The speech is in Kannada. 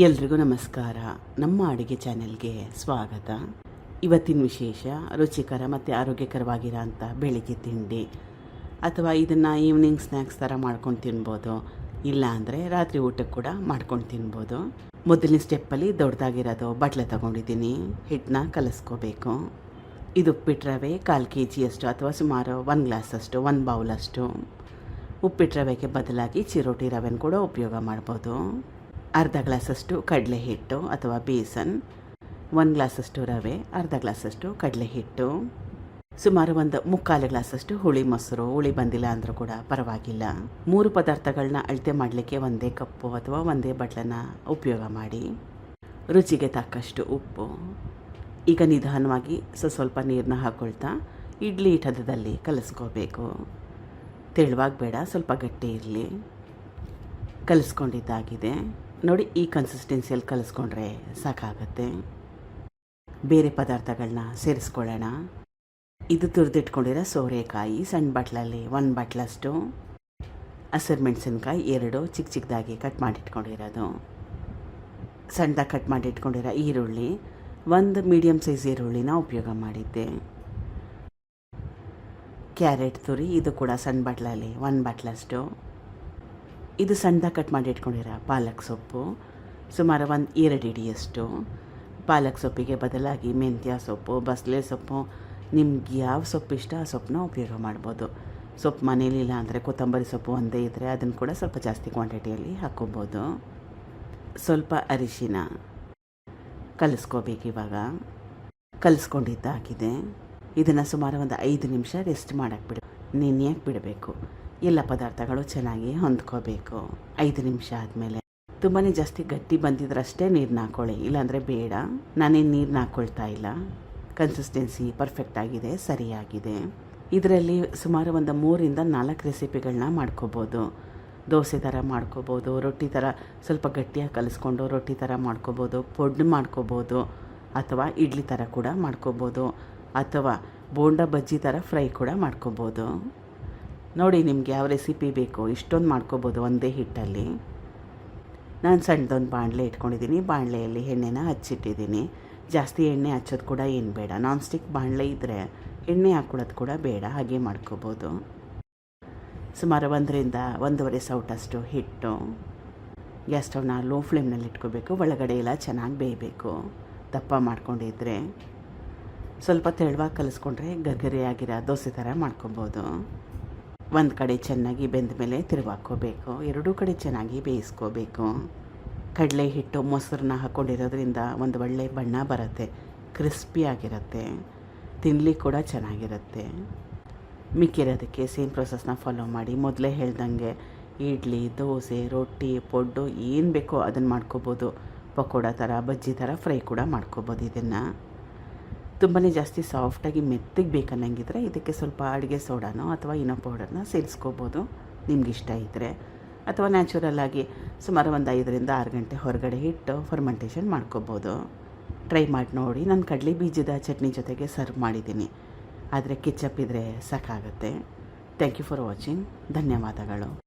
ಎಲ್ರಿಗೂ ನಮಸ್ಕಾರ. ನಮ್ಮ ಅಡುಗೆ ಚಾನೆಲ್ಗೆ ಸ್ವಾಗತ. ಇವತ್ತಿನ ವಿಶೇಷ, ರುಚಿಕರ ಮತ್ತು ಆರೋಗ್ಯಕರವಾಗಿರೋ ಅಂಥ ಬೆಳಿಗ್ಗೆ ತಿಂಡಿ. ಅಥವಾ ಇದನ್ನು ಈವ್ನಿಂಗ್ ಸ್ನ್ಯಾಕ್ಸ್ ಥರ ಮಾಡ್ಕೊಂಡು ತಿನ್ಬೋದು. ಇಲ್ಲ ಅಂದರೆ ರಾತ್ರಿ ಊಟಕ್ಕೆ ಕೂಡ ಮಾಡ್ಕೊಂಡು ತಿನ್ಬೋದು. ಮೊದಲಿನ ಸ್ಟೆಪ್ಪಲ್ಲಿ ದೊಡ್ಡದಾಗಿರೋದು ಬಟ್ಲೆ ತೊಗೊಂಡಿದ್ದೀನಿ. ಹಿಟ್ಟನ್ನ ಕಲಿಸ್ಕೋಬೇಕು. ಇದು ಉಪ್ಪಿಟ್ಟು ರವೆ ಕಾಲು ಕೆ ಜಿಯಷ್ಟು ಅಥವಾ ಸುಮಾರು ಒಂದು ಗ್ಲಾಸಷ್ಟು ಒನ್ ಬೌಲಷ್ಟು ಉಪ್ಪಿಟ್ಟು ರವೆಗೆ ಬದಲಾಗಿ ಚಿರೋಟಿ ರವೆನ ಕೂಡ ಉಪಯೋಗ ಮಾಡ್ಬೋದು. ಅರ್ಧ ಗ್ಲಾಸಷ್ಟು ಕಡಲೆ ಹಿಟ್ಟು ಅಥವಾ ಬೇಸನ್, ಒಂದು ಗ್ಲಾಸಷ್ಟು ರವೆ, ಅರ್ಧ ಗ್ಲಾಸಷ್ಟು ಕಡಲೆ ಹಿಟ್ಟು ಸುಮಾರು ಒಂದು ಮುಕ್ಕಾಲು ಗ್ಲಾಸಷ್ಟು ಹುಳಿ ಮೊಸರು, ಹುಳಿ ಬಂದಿಲ್ಲ ಅಂದರೂ ಕೂಡ ಪರವಾಗಿಲ್ಲ. ಮೂರು ಪದಾರ್ಥಗಳನ್ನ ಅಳತೆ ಮಾಡಲಿಕ್ಕೆ ಒಂದೇ ಕಪ್ಪು ಅಥವಾ ಒಂದೇ ಬಟ್ಲನ್ನ ಉಪಯೋಗ ಮಾಡಿ. ರುಚಿಗೆ ತಕ್ಕಷ್ಟು ಉಪ್ಪು. ಈಗ ನಿಧಾನವಾಗಿ ಸ ಸ್ವಲ್ಪ ನೀರನ್ನ ಹಾಕ್ಕೊಳ್ತಾ ಇಡ್ಲಿ ಹಿಟ್ಟದಲ್ಲಿ ಕಲಸ್ಕೋಬೇಕು. ತೆಳುವಾಗಿ ಬೇಡ ಸ್ವಲ್ಪ ಗಟ್ಟಿ ಇರಲಿ. ಕಲಿಸ್ಕೊಂಡಿದ್ದಾಗಿದೆ. ನೋಡಿ ಈ ಕನ್ಸಿಸ್ಟೆನ್ಸಿಯಲ್ಲಿ ಕಲಿಸ್ಕೊಂಡ್ರೆ ಸಾಕಾಗತ್ತೆ. ಬೇರೆ ಪದಾರ್ಥಗಳನ್ನ ಸೇರಿಸ್ಕೊಳ್ಳೋಣ. ಇದು ತುರಿದಿಟ್ಕೊಂಡಿರೋ ಸೋರೆಕಾಯಿ, ಸಣ್ಣ ಬಟ್ಲಲ್ಲಿ ಒಂದು ಬಟ್ಲಷ್ಟು. ಹಸಿರು ಮೆಣಸಿನ್ಕಾಯಿ ಎರಡು ಚಿಕ್ಕ ಚಿಕ್ಕದಾಗಿ ಕಟ್ ಮಾಡಿಟ್ಕೊಂಡಿರೋದು. ಸಣ್ಣದಾಗಿ ಕಟ್ ಮಾಡಿಟ್ಕೊಂಡಿರೋ ಈರುಳ್ಳಿ, ಒಂದು ಮೀಡಿಯಮ್ ಸೈಜ್ ಈರುಳ್ಳಿನ ಉಪಯೋಗ ಮಾಡಿದ್ದೆ. ಕ್ಯಾರೆಟ್ ತುರಿ, ಇದು ಕೂಡ ಸಣ್ಣ ಬಟ್ಲಲ್ಲಿ ಒಂದು ಬಟ್ಲಷ್ಟು. ಇದು ಸಣ್ಣದಾಗಿ ಕಟ್ ಮಾಡಿ ಇಟ್ಕೊಂಡಿರೋ, ಪಾಲಕ್ ಸೊಪ್ಪು. ಸುಮಾರು ಒಂದು ಎರಡು ಹಿಡಿಯಷ್ಟು ಪಾಲಕ್ ಸೊಪ್ಪಿಗೆ ಬದಲಾಗಿ ಮೆಂತ್ಯ ಸೊಪ್ಪು ಬಸಳೆ ಸೊಪ್ಪು. ನಿಮ್ಗೆ ಯಾವ ಸೊಪ್ಪು ಇಷ್ಟ, ಆ ಸೊಪ್ಪನ್ನ ಉಪಯೋಗ ಮಾಡ್ಬೋದು. ಸೊಪ್ಪು ಮನೇಲಿಲ್ಲ ಅಂದರೆ ಕೊತ್ತಂಬರಿ ಸೊಪ್ಪು ಒಂದೇ ಇದ್ದರೆ ಅದನ್ನು ಕೂಡ ಸ್ವಲ್ಪ ಜಾಸ್ತಿ ಕ್ವಾಂಟಿಟಿಯಲ್ಲಿ ಹಾಕ್ಕೋಬೋದು. ಸ್ವಲ್ಪ ಅರಿಶಿನ ಕಲಿಸ್ಕೋಬೇಕು ಇವಾಗ. ಕಲಿಸ್ಕೊಂಡಿದ್ದಾಗಿದೆ. ಇದನ್ನು ಸುಮಾರು ಒಂದು ಐದು ನಿಮಿಷ ರೆಸ್ಟ್ ಮಾಡಕ್ಕೆ ಬಿಡು. ನೆನೆಯಕ್ಕೆ ಬಿಡಬೇಕು. ಎಲ್ಲ ಪದಾರ್ಥಗಳು ಚೆನ್ನಾಗಿ ಹೊಂದ್ಕೋಬೇಕು. ಐದು ನಿಮಿಷ ಆದಮೇಲೆ. ತುಂಬಾ ಜಾಸ್ತಿ ಗಟ್ಟಿ ಬಂದಿದ್ರಷ್ಟೇ ನೀರನ್ನ ಹಾಕ್ಕೊಳ್ಳಿ ಇಲ್ಲಾಂದರೆ ಬೇಡ. ನಾನೇನು ನೀರನ್ನ ಹಾಕ್ಕೊಳ್ತಾ ಇಲ್ಲ. ಕನ್ಸಿಸ್ಟೆನ್ಸಿ ಪರ್ಫೆಕ್ಟ್ ಆಗಿದೆ, ಸರಿಯಾಗಿದೆ. ಇದರಲ್ಲಿ ಸುಮಾರು ಒಂದು ಮೂರಿಂದ ನಾಲ್ಕು ರೆಸಿಪಿಗಳನ್ನ ಮಾಡ್ಕೋಬೋದು. ದೋಸೆ ಥರ ಮಾಡ್ಕೋಬೋದು, ರೊಟ್ಟಿ ಥರ ಸ್ವಲ್ಪ ಗಟ್ಟಿಯಾಗಿ ಕಲಿಸ್ಕೊಂಡು ರೊಟ್ಟಿ ಥರ ಮಾಡ್ಕೋಬೋದು ಪೊಡ್ಡು ಮಾಡ್ಕೋಬೋದು, ಅಥವಾ ಇಡ್ಲಿ ಥರ ಕೂಡ ಮಾಡ್ಕೋಬೋದು, ಅಥವಾ ಬೋಂಡ ಬಜ್ಜಿ ಥರ ಫ್ರೈ ಕೂಡ ಮಾಡ್ಕೋಬೋದು. ನೋಡಿ ನಿಮಗೆ ಯಾವ ರೆಸಿಪಿ ಬೇಕು, ಇಷ್ಟೊಂದು ಮಾಡ್ಕೋಬೋದು ಒಂದೇ ಹಿಟ್ಟಲ್ಲಿ. ನಾನು ಸಣ್ಣದೊಂದು ಬಾಣಲೆ ಇಟ್ಕೊಂಡಿದ್ದೀನಿ ಬಾಣಲೆಯಲ್ಲಿ ಎಣ್ಣೆನ ಹಚ್ಚಿಟ್ಟಿದ್ದೀನಿ ಜಾಸ್ತಿ ಎಣ್ಣೆ ಹಚ್ಚೋದು ಕೂಡ ಏನು ಬೇಡ ನಾನ್ ಸ್ಟಿಕ್ ಬಾಣಲೆ ಇದ್ದರೆ ಎಣ್ಣೆ ಹಾಕ್ಕೊಳ್ಳೋದು ಕೂಡ ಬೇಡ, ಹಾಗೆ ಮಾಡ್ಕೋಬೋದು. ಸುಮಾರು ಒಂದರಿಂದ ಒಂದೂವರೆ ಸೌಟಷ್ಟು ಹಿಟ್ಟು. ಗ್ಯಾಸ್ ಸ್ಟವ್ನ ಲೋ ಫ್ಲೇಮ್ನಲ್ಲಿ ಇಟ್ಕೋಬೇಕು, ಒಳಗಡೆ ಎಲ್ಲ ಚೆನ್ನಾಗಿ ಬೇಯಬೇಕು. ದಪ್ಪ ಮಾಡ್ಕೊಂಡಿದ್ರೆ ಸ್ವಲ್ಪ ತೆಳುವಾಗಿ ಕಲಿಸ್ಕೊಂಡ್ರೆ ಗರ್ಗರಿಯಾಗಿರೋ ದೋಸೆ ಥರ ಮಾಡ್ಕೊಬೋದು. ಒಂದು ಕಡೆ ಚೆನ್ನಾಗಿ ಬೆಂದ ಮೇಲೆ ತಿರುವಾಕೋಬೇಕು, ಎರಡೂ ಕಡೆ ಚೆನ್ನಾಗಿ ಬೇಯಿಸ್ಕೋಬೇಕು. ಕಡಲೆ ಹಿಟ್ಟು ಮೊಸರನ್ನ ಹಾಕ್ಕೊಂಡಿರೋದ್ರಿಂದ ಒಂದು ಒಳ್ಳೆ ಬಣ್ಣ ಬರುತ್ತೆ ಕ್ರಿಸ್ಪಿಯಾಗಿರುತ್ತೆ ತಿನ್ಲಿಕ್ಕೆ ಕೂಡ ಚೆನ್ನಾಗಿರುತ್ತೆ. ಮಿಕ್ಕಿರೋದಕ್ಕೆ ಸೇಮ್ ಪ್ರೊಸೆಸ್ನ ಫಾಲೋ ಮಾಡಿ, ಮೊದಲೇ ಹೇಳ್ದಂಗೆ ಇಡ್ಲಿ, ದೋಸೆ, ರೊಟ್ಟಿ, ಪೊಡ್ಡು ಏನು ಬೇಕೋ ಅದನ್ನು ಮಾಡ್ಕೋಬೋದು. ಪಕೋಡ ಥರ, ಬಜ್ಜಿ ಥರ ಫ್ರೈ ಕೂಡ ಮಾಡ್ಕೋಬೋದು ಇದನ್ನು. ತುಂಬಾ ಜಾಸ್ತಿ ಸಾಫ್ಟಾಗಿ ಮೆತ್ತಗೆ ಬೇಕನ್ನಂಗಿದ್ರೆ ಇದಕ್ಕೆ ಸ್ವಲ್ಪ ಅಡುಗೆ ಸೋಡಾನೋ ಅಥವಾ ಇನ್ನೋ ಪೌಡರ್ನ ಸೇರಿಸ್ಕೋಬೋದು. ನಿಮ್ಗೆ ಇಷ್ಟ ಇದ್ದರೆ ಅಥವಾ ನ್ಯಾಚುರಲ್ಲಾಗಿ ಸುಮಾರು ಒಂದು ಐದರಿಂದ ಆರು ಗಂಟೆ ಹೊರಗಡೆ ಇಟ್ಟು ಫರ್ಮೆಂಟೇಷನ್ ಮಾಡ್ಕೋಬೋದು. ಟ್ರೈ ಮಾಡಿ ನೋಡಿ. ನಾನು ಕಡಲೆ ಬೀಜದ ಚಟ್ನಿ ಜೊತೆಗೆ ಸರ್ವ್ ಮಾಡಿದ್ದೀನಿ. ಆದರೆ ಕಿಚ್ಚಪ್ ಇದ್ದರೆ ಸಾಕಾಗುತ್ತೆ. ಥ್ಯಾಂಕ್ ಯು ಫಾರ್ ವಾಚಿಂಗ್ ಧನ್ಯವಾದಗಳು.